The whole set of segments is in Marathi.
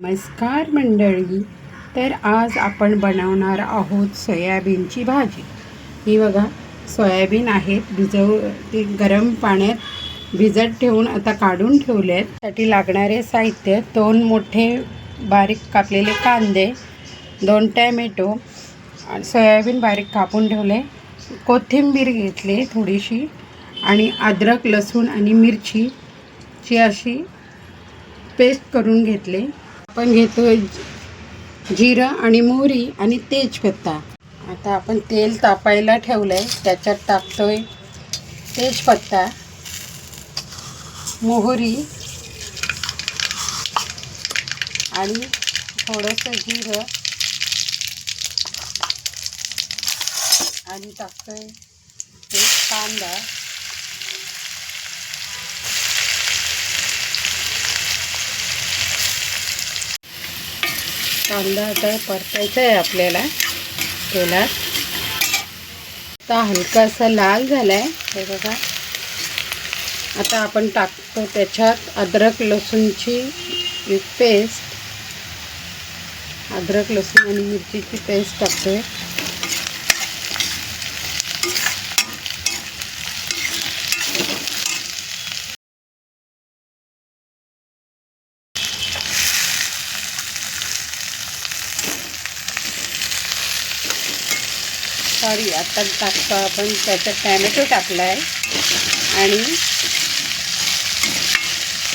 नमस्कार मंडळी तर आज आपण बनवणार आहोत सोयाबीनची भाजी. ही बघा सोयाबीन आहेत भिजव ते गरम पाण्यात भिजत ठेवून आता काढून ठेवले आहेत त्यासाठी लागणारे साहित्य दोन मोठे बारीक कापलेले कांदे दोन टॅमॅटो सोयाबीन बारीक कापून ठेवले कोथिंबीर घेतली थोडीशी आणि अद्रक लसूण आणि मिरचीची अशी पेस्ट करून घेतले. आपण घेतोय जिरं आणि मोहरी आणि तेजपत्ता. आता आपण तेल तापायला ठेवलं आहे त्याच्यात टाकतोय तेजपत्ता मोहरी आणि थोडंसं जिरं आणि टाकतोय एक कांदा. कांदा आता परतायचा आहे आपल्याला तेलात. आता हलकासा लाल झाला आहे हे बघा. आता आपण टाकतो त्याच्यात अद्रक लसूणची पेस्ट अद्रक लसूण आणि मिरचीची पेस्ट टाकतोय. सॉरी आता टाकतो आपण त्याच्यात टॅमॅटो टाकला आहे आणि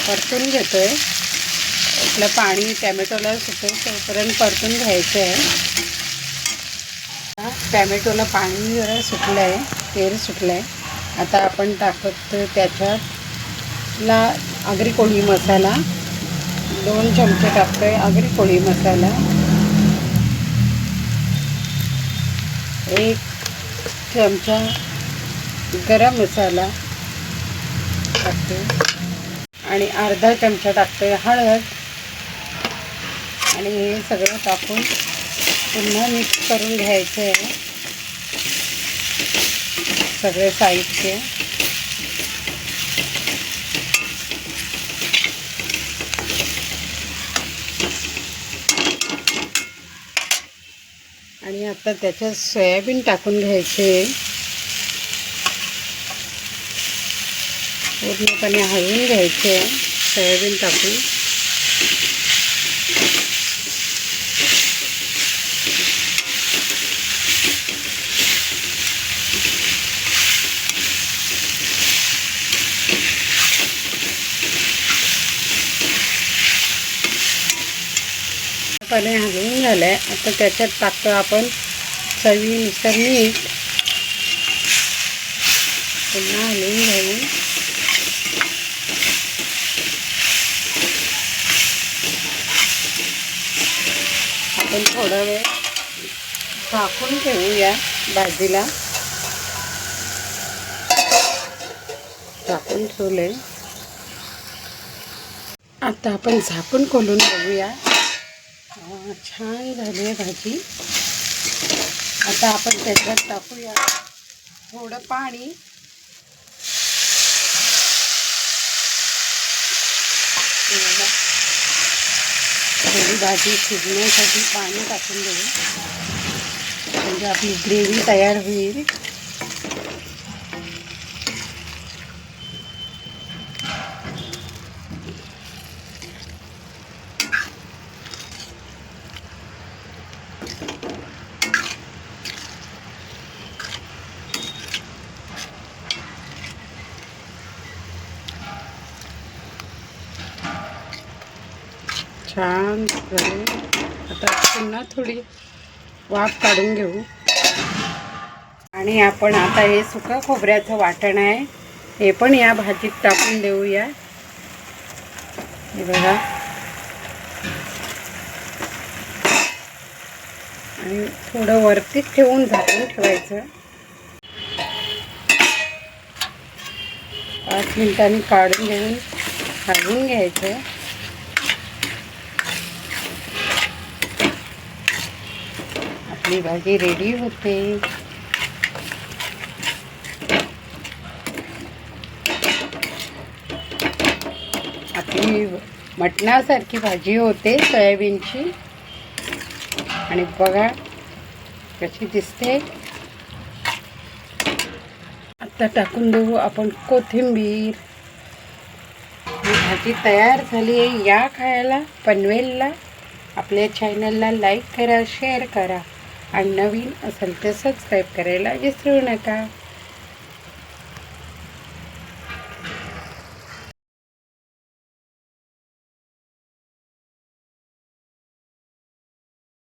परतून घेतो आहे आपलं पाणी टॅमॅटोला सुटेल तोपर्यंत परतून घ्यायचं आहे टॅमॅटोला पाणी जरा सुटलं आहे तेल सुटलं आहे आता आपण टाकत त्याच्यात ला आगरी कोळी मसाला. दोन चमचे टाकतो आहे आगरी कोळी मसाला. एक चमचा गरम मसाला टाकते. आणि अर्धा चमचा टाकते हळद. आणि हे सगळं टाकून पुन्हा मिक्स करून घ्यायचं आहे. सगळे साहित्य आणि आता त्याच्यात सोयाबीन टाकून घ्यायचे. पूर्णपणे हलवून घ्यायचे सोयाबीन टाकून. पाणी हलवून झालं. आहे आता त्याच्यात टाकतो आपण चवीनुसार मीठ पुन्हा हलवून घेऊन आपण थोडा वेळ झाकून ठेवूया भाजीला. झाकून ठेवले आता आपण झाकून खोलून बघूया. छान झाली आहे भाजी। आता आपण त्याच्यात टाकूया. थोडं पाणी. थोडी भाजी शिजण्यासाठी पाणी टाकून देऊ. म्हणजे आपली ग्रेव्ही तयार छान झाले. आता पुन्हा थोडी वाफ काढून घेऊ. आणि आपण आता हे सुका खोबऱ्याचं वाटण आहे. हे पण या भाजीत टाकून देऊया. हे बघा. आणि थोडं वरतीच ठेवून झाकून ठेवायचं. पाच मिनिटांनी काढून घेऊन भाजून घ्यायचं. आपली भाजी रेडी होते. आपली मटणासारखी भाजी होते सोयाबीनची. आणि बघा कशी दिसते. आता टाकून देऊ आपण कोथिंबीर. ही भाजी तयार झाली आहे या खायला. पनवेलला. आपल्या चॅनलला लाईक करा शेअर करा. आणि नवीन असेल तर सबस्क्राईब करायला विसरू नका.